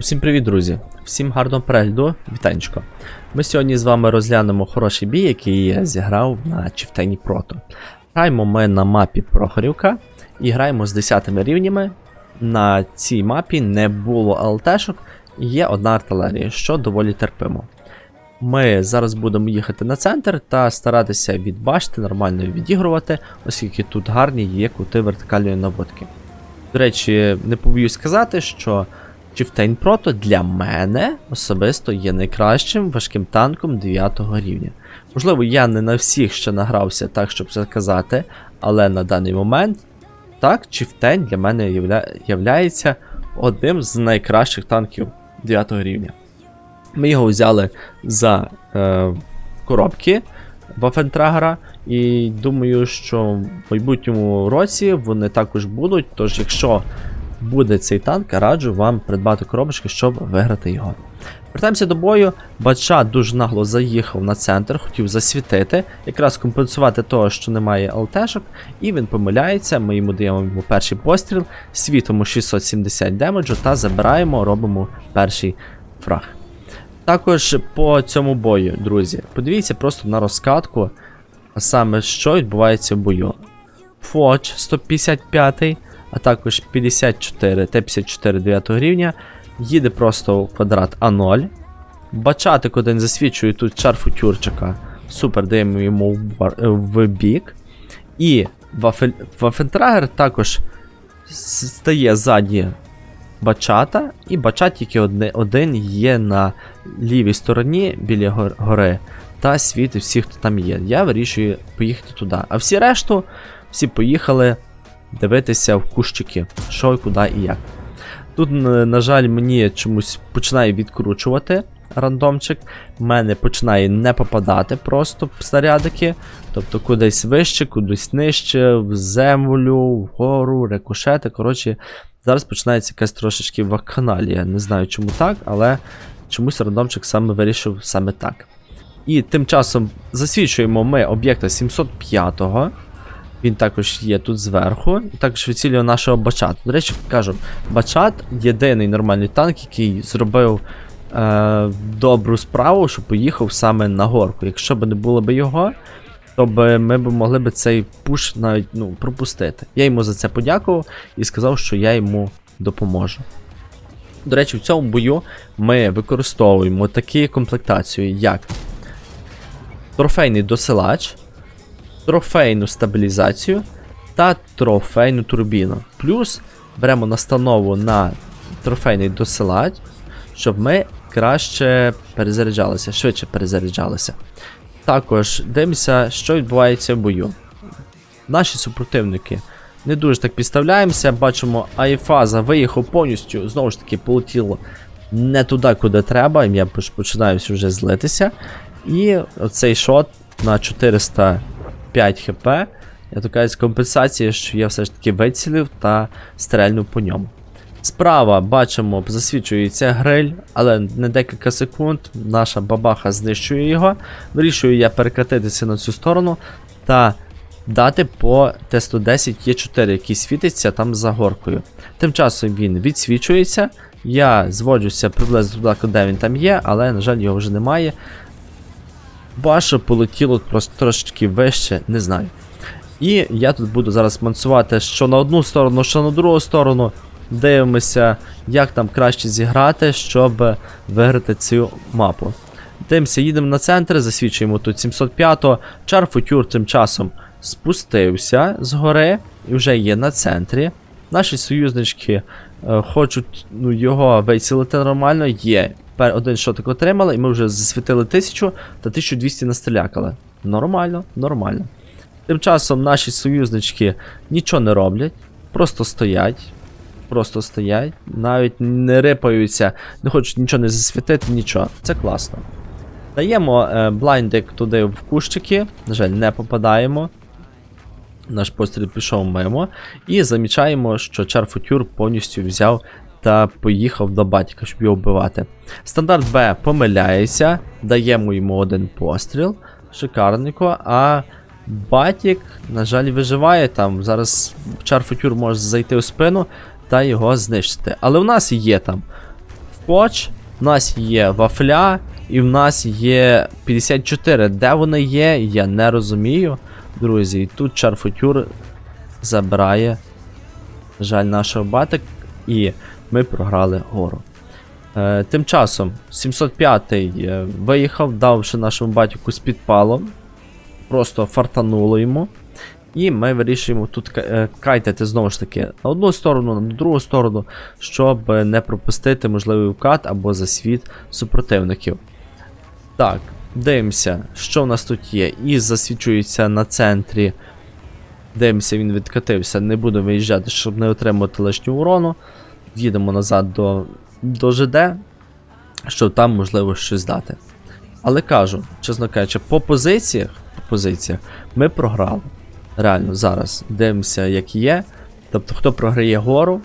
Усім привіт, друзі! Всім гарного перегляду, вітанечко. Ми сьогодні з вами розглянемо хороший бій, який я зіграв на Чифтені Прото. Граємо ми на мапі Прохорівка і граємо з 10 рівнями. На цій мапі не було ЛТшок і є одна артилерія, що доволі терпимо. Ми зараз будемо їхати на центр та старатися від нормально відігрувати, оскільки тут гарні є кути вертикальної наводки. До речі, не побоюсь сказати, що Chieftain Proto для мене особисто є найкращим важким танком 9 рівня. Можливо, я не на всіх ще награвся так, щоб це казати, але на даний момент так, Chieftain для мене явля... являється одним з найкращих танків 9 рівня. Ми його взяли за е, коробки Вафентрагера, і думаю, що в майбутньому році вони також будуть. Тож, якщо буде цей танк, раджу вам придбати коробочки, щоб виграти його. Вертаємося до бою. Бача дуже нагло заїхав на центр, хотів засвітити, якраз компенсувати того, що немає ЛТшок, і він помиляється. Ми йому даємо йому перший постріл, світимо 670 демеджу та забираємо, робимо перший фраг. Також по цьому бою, друзі, подивіться просто на розкатку, саме що відбувається в бою. Фоч 155, а також 54 Т-54 9 рівня, їде просто в квадрат А0. Бачатик один засвічує тут чар футюрчика. Супер, даємо йому в, е, в бік. І Вафель... Вафентрагер також стає ззаді бачата, і бачат тільки одне, один є на лівій стороні біля гор- гори та світить всіх, хто там є. Я вирішую поїхати туди. А всі решту, всі поїхали дивитися в кущики, що куди і як. Тут, на жаль, мені чомусь починає відкручувати рандомчик. В мене починає не попадати просто снарядики. Тобто кудись вище, кудись нижче, в землю, вгору, рикошети. Коротше, зараз починається якась трошечки вакханалія. Не знаю чому так, але чомусь рандомчик саме вирішив саме так. І тим часом засвідчуємо ми об'єкта 705-го. Він також є тут зверху. І також вицілює нашого бачат. До речі, кажу, бачат єдиний нормальний танк, який зробив е, добру справу, що поїхав саме на горку. Якщо б не було б його, то б ми б могли б цей пуш навіть ну, пропустити. Я йому за це подякував і сказав, що я йому допоможу. До речі, в цьому бою ми використовуємо такі комплектації, як трофейний досилач, трофейну стабілізацію та трофейну турбіну. Плюс беремо настанову на трофейний досилач, щоб ми краще перезаряджалися, швидше перезаряджалися. Також дивимося, що відбувається в бою. Наші супротивники не дуже так підставляємося, бачимо, Айфаза виїхав повністю, знову ж таки, полетіло не туди, куди треба, я починаю вже злитися. І оцей шот на 405 хп. Я така з компенсації, що я все ж таки вицілив та стрельнув по ньому. Справа бачимо, засвічується гриль, але не декілька секунд наша бабаха знищує його. Вирішую я перекатитися на цю сторону та дати по Т-110 Є4, який світиться там за горкою. Тим часом він відсвічується. Я зводжуся приблизно туди, куди він там є, але, на жаль, його вже немає. Баше полетіло трошечки вище, не знаю. І я тут буду зараз мансувати що на одну сторону, що на другу сторону. Дивимося, як там краще зіграти, щоб виграти цю мапу. Дивимося, їдемо на центр, засвідчуємо тут 705-го. Чар Футюр тим часом спустився з гори і вже є на центрі. Наші союзнички е, хочуть ну, його вицілити нормально. Є. Пер один шотик отримали, і ми вже засвітили 1000 та 1200 настрілякали. Нормально, нормально. Тим часом наші союзнички нічого не роблять, просто стоять. Просто стоять, навіть не рипаються, не хочуть нічого не засвітити, нічого. Це класно. Даємо е, блайндик туди в кущики, на жаль, не попадаємо. Наш постріл пішов мимо. І замічаємо, що Чарфутюр повністю взяв та поїхав до батька, щоб його вбивати. Стандарт Б помиляється, даємо йому один постріл. Шикарненько, а Батік, на жаль, виживає там. Зараз Чарфутюр може зайти у спину та його знищити. Але у нас є там Фоч, в нас є вафля, і в нас є 54. Де вони є, я не розумію. Друзі, і тут Чарфутюр забирає, жаль, нашого батик, і ми програли гору. Е, тим часом 705-й е, виїхав, давши нашому батьку з підпалом. Просто фартануло йому. І ми вирішуємо тут е, кайтити знову ж таки на одну сторону, на другу сторону, щоб не пропустити можливий вкат або засвіт супротивників. Так, дивимося, що в нас тут є. І засвічується на центрі. Дивимося, він відкатився. Не буду виїжджати, щоб не отримати лишнього урону. Їдемо назад до, до ЖД, щоб там можливо щось дати. Але кажу, чесно кажучи, по позиціях, по позиціях ми програли. Реально, зараз дивимося, як є. Тобто, хто програє гору,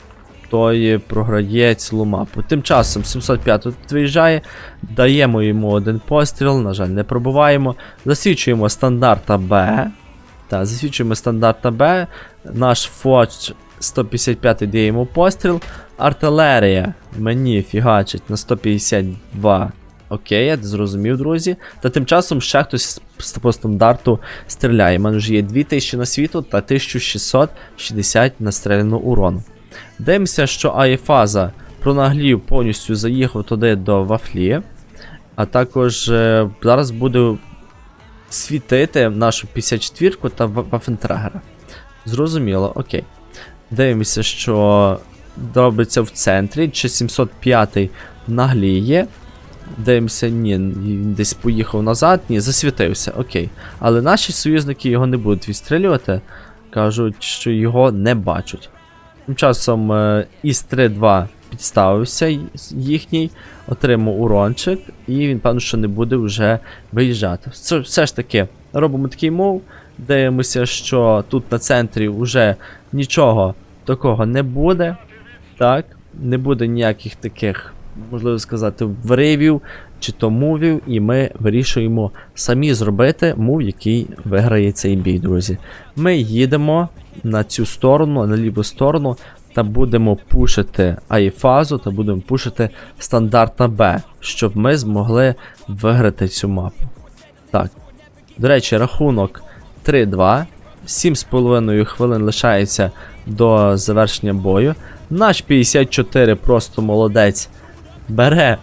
той програє цілу мапу. Тим часом 705 тут виїжджає, даємо йому один постріл, на жаль, не пробуваємо. Засвідчуємо стандарта Б. Так, засвідчуємо стандарта Б. Наш Фоч 155 дає йому постріл. Артилерія мені фігачить на 152. Окей, я зрозумів, друзі. Та тим часом ще хтось по стандарту стріляє. У мене вже є 2000 на світу та 1660 настріляно урону. Дивимося, що Аєфаза пронаглів повністю заїхав туди до вафлі. А також е, зараз буду світити нашу 54-ку та Ва- Вафентрагера. Зрозуміло, окей. Дивимося, що робиться в центрі. Чи 705 нагліє. Дивимося, ні, він десь поїхав назад, ні, засвітився, окей. Але наші союзники його не будуть відстрілювати. Кажуть, що його не бачать. Тим часом е, Іс-3-2 підставився їхній, отримав урончик, і він, певно, що не буде вже виїжджати. Все, все ж таки, робимо такий мов. Дивимося, що тут на центрі вже нічого такого не буде. Так, не буде ніяких таких, можливо сказати, вривів чи то мувів, і ми вирішуємо самі зробити мув, який виграє цей бій, друзі. Ми їдемо на цю сторону, на ліву сторону, та будемо пушити Аїфазу, та будемо пушити стандарт на Б, щоб ми змогли виграти цю мапу. Так. До речі, рахунок 3-2. 7,5 хвилин лишається до завершення бою. Наш 54 просто молодець бере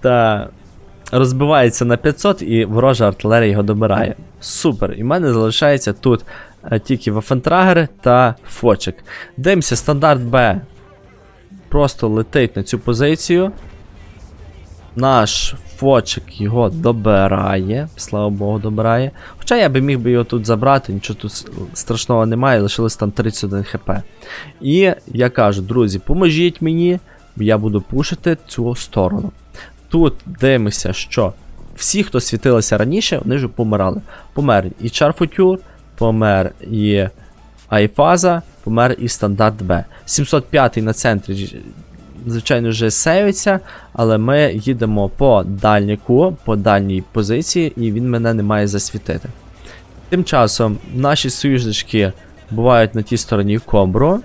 та розбивається на 500 і ворожа артилерія його добирає. Супер. І в мене залишається тут е, тільки Вафентрагер та Фочик. Дивимося, стандарт Б просто летить на цю позицію. Наш Фочик його добирає, слава Богу, добирає. Хоча я би міг би його тут забрати, нічого тут страшного немає, лишилось там 31 хп. І я кажу, друзі, поможіть мені, я буду пушити цю сторону. Тут дивимося, що всі, хто світилися раніше, вони вже помирали. Помер і Чарфутюр, помер і Айфаза, помер і стандарт Б. 705 на центрі, звичайно, вже сейвиться, але ми їдемо по дальніку, по дальній позиції, і він мене не має засвітити. Тим часом наші союзнички бувають на тій стороні комбро.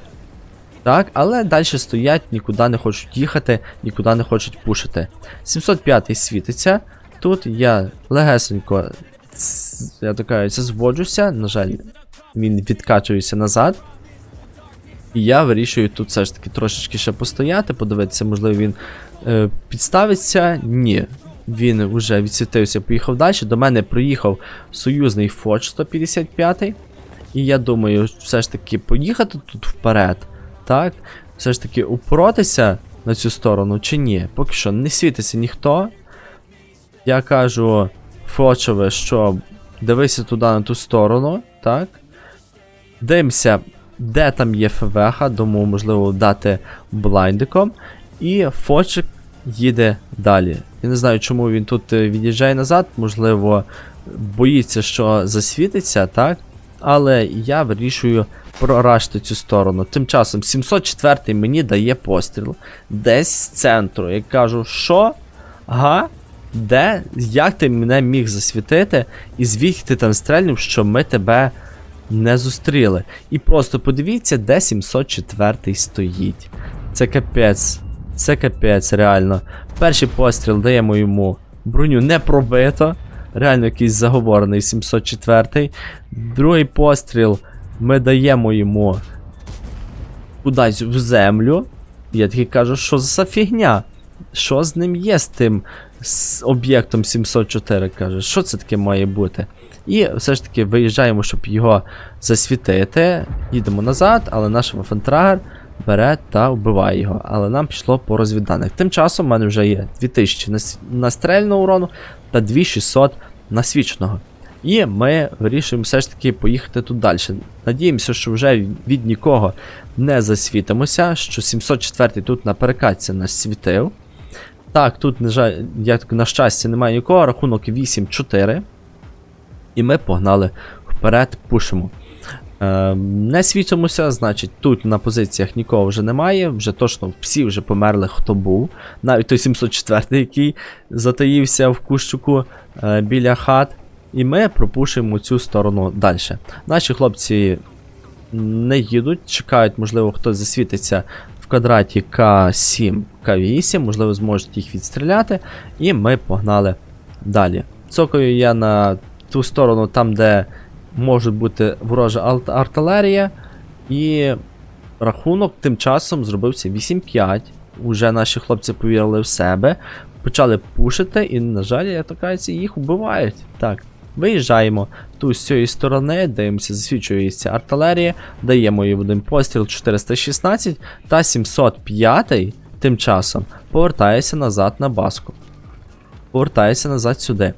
Так, але далі стоять, нікуди не хочуть їхати, нікуди не хочуть пушити. 705 світиться. Тут я легесенько, я так кажу, зводжуся. На жаль, він відкачується назад. І я вирішую тут все ж таки трошечки ще постояти, подивитися, можливо, він е, підставиться. Ні. Він вже відсвітився, поїхав далі. До мене приїхав союзний Фоч 155. І я думаю, все ж таки поїхати тут вперед. Так? Все ж таки упоротися на цю сторону чи ні? Поки що не світиться ніхто. Я кажу Фочове, що дивися туди на ту сторону, так? Дивимося, де там є ФВХ, думаю, можливо, дати блайндиком. І Фочик їде далі. Я не знаю, чому він тут е, від'їжджає назад, можливо, боїться, що засвітиться, так? Але я вирішую прорашити цю сторону. Тим часом 704 мені дає постріл. Десь з центру. Я кажу, що? Ага. Де? Як ти мене міг засвітити? І звідки ти там стрельнув, що ми тебе не зустріли? І просто подивіться, де 704 стоїть. Це капець. Це капець, реально. Перший постріл даємо йому броню не пробито. Реально якийсь заговорений 704. Другий постріл ми даємо йому кудись в землю. Я такий кажу, що за фігня? Що з ним є з тим з об'єктом 704? каже, що це таке має бути? І все ж таки виїжджаємо, щоб його засвітити. Їдемо назад, але наш Вафентрагер бере та вбиває його. Але нам пішло по розвідданих. Тим часом в мене вже є 2000 нас- настрельного урону та 2600 насвіченого. І ми вирішуємо все ж таки поїхати тут далі. Надіємося, що вже від нікого не засвітимося, що 704 тут на перекатці нас світив. Так, тут, на жаль, як на щастя, немає нікого, рахунок 8-4. І ми погнали вперед, пушимо. Е, не світимося, значить, тут на позиціях нікого вже немає. Вже точно всі вже померли, хто був. Навіть той 704, який затаївся в кущуку е, біля хат. І ми пропушуємо цю сторону далі. Наші хлопці не їдуть, чекають, можливо, хтось засвітиться в квадраті К7, К8, можливо, зможуть їх відстріляти. І ми погнали далі. Цокаю я на ту сторону, там, де може бути ворожа артилерія. І рахунок тим часом зробився 8-5. Уже наші хлопці повірили в себе, почали пушити, і, на жаль, я така, їх вбивають. Так, виїжджаємо тут з цієї сторони, дивимося, засвічується артилерія, даємо їй один постріл 416 та 705 тим часом повертається назад на баску. Повертається назад сюди.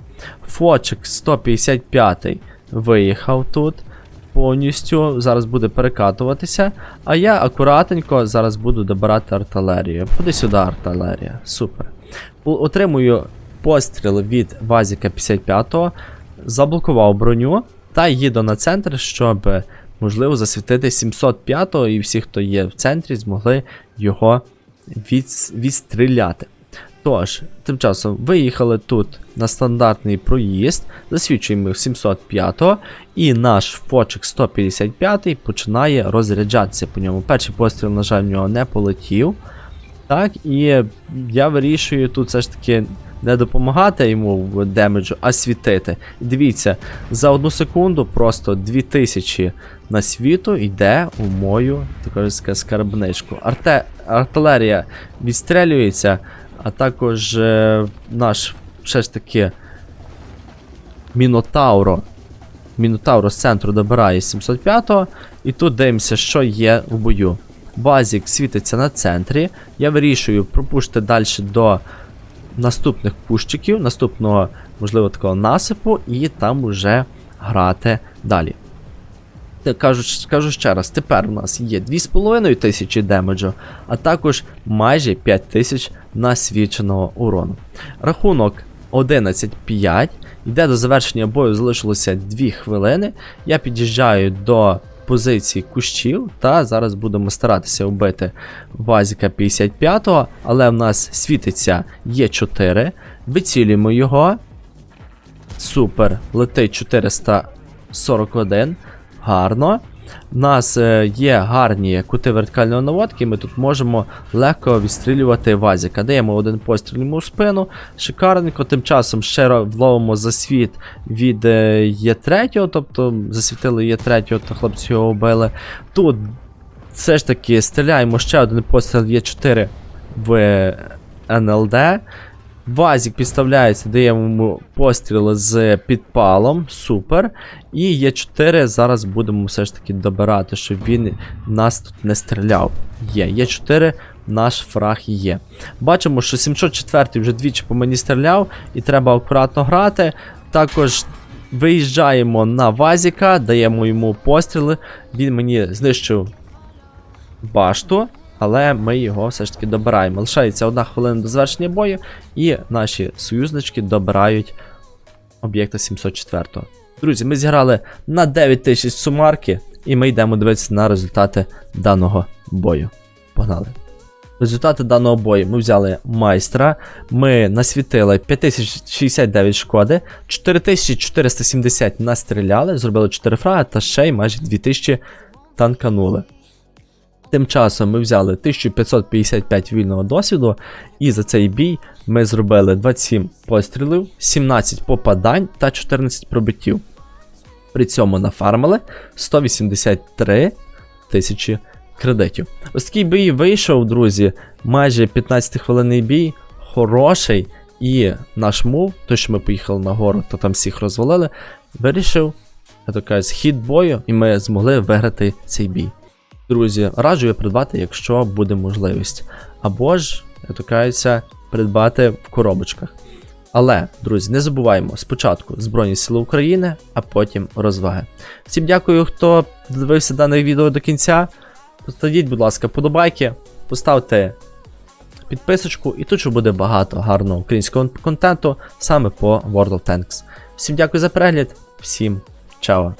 Фочик 155 виїхав тут повністю. Зараз буде перекатуватися. А я акуратненько зараз буду добирати артилерію. Ходи сюди, артилерія. Супер. Отримую постріл від Вазіка 55-го, заблокував броню та їду на центр, щоб можливо засвітити 705-го і всі, хто є в центрі, змогли його відс- відстріляти. Тож, тим часом виїхали тут на стандартний проїзд, засвідчуємо 705-го, і наш фочик 155 починає розряджатися по ньому. Перший постріл, на жаль, в нього не полетів. Так, і я вирішую тут все ж таки не допомагати йому в демеджу, а світити. Дивіться, за одну секунду просто 2000 на світу йде у мою таку скарбничку. Арте, артилерія відстрелюється, а також е, наш все ж таки Мінотауро. Мінотауро з центру добирає 705-го. І тут дивимося, що є в бою. Базік світиться на центрі. Я вирішую пропушити далі до наступних пущиків, наступного, можливо, такого насипу, і там уже грати далі. Кажу, скажу ще раз, тепер у нас є 2,5 тисячі демеджу, а також майже 5 тисяч насвіченого урону. Рахунок 11-5. Йде до завершення бою, залишилося 2 хвилини. Я під'їжджаю до позиції кущів, та зараз будемо старатися вбити Вазіка 55-го, але в нас світиться Є4. Вицілюємо його. Супер. Летить 441. Гарно. У нас е, є гарні кути вертикальної наводки, ми тут можемо легко відстрілювати Вазіка. Даємо один постріл йому в спину. Шикарненько, тим часом ще вловимо засвіт від е, Є3, тобто засвітили Є3, та хлопці його вбили. Тут все ж таки стріляємо ще один постріл Є4 в НЛД. Вазік підставляється, даємо йому постріл з підпалом. Супер. І Є4 зараз будемо все ж таки добирати, щоб він нас тут не стріляв. Є, Є4, наш фраг є. Бачимо, що 704 вже двічі по мені стріляв, і треба акуратно грати. Також виїжджаємо на Вазіка, даємо йому постріли. Він мені знищив башту, але ми його все ж таки добираємо. Лишається одна хвилина до завершення бою, і наші союзнички добирають об'єкта 704. Друзі, ми зіграли на 9000 сумарки, і ми йдемо дивитися на результати даного бою. Погнали! Результати даного бою ми взяли майстра, ми насвітили 5069 шкоди, 4470 настріляли, зробили 4 фраги та ще й майже 2000 танканули. Тим часом ми взяли 1555 вільного досвіду, і за цей бій ми зробили 27 пострілів, 17 попадань та 14 пробиттів. При цьому нафармили 183 тисячі кредитів. Ось такий бій вийшов, друзі. Майже 15 хвилинний бій, хороший. І наш мув, той, що ми поїхали на гору, то там всіх розвалили, вирішив, я так кажу, хід бою, і ми змогли виграти цей бій. Друзі, раджу я придбати, якщо буде можливість. Або ж, я так кажуся, придбати в коробочках. Але, друзі, не забуваємо спочатку Збройні Сили України, а потім розваги. Всім дякую, хто дивився дане відео до кінця. Поставіть, будь ласка, подобайки, поставте підписочку, і тут ще буде багато гарного українського контенту саме по World of Tanks. Всім дякую за перегляд, всім чао!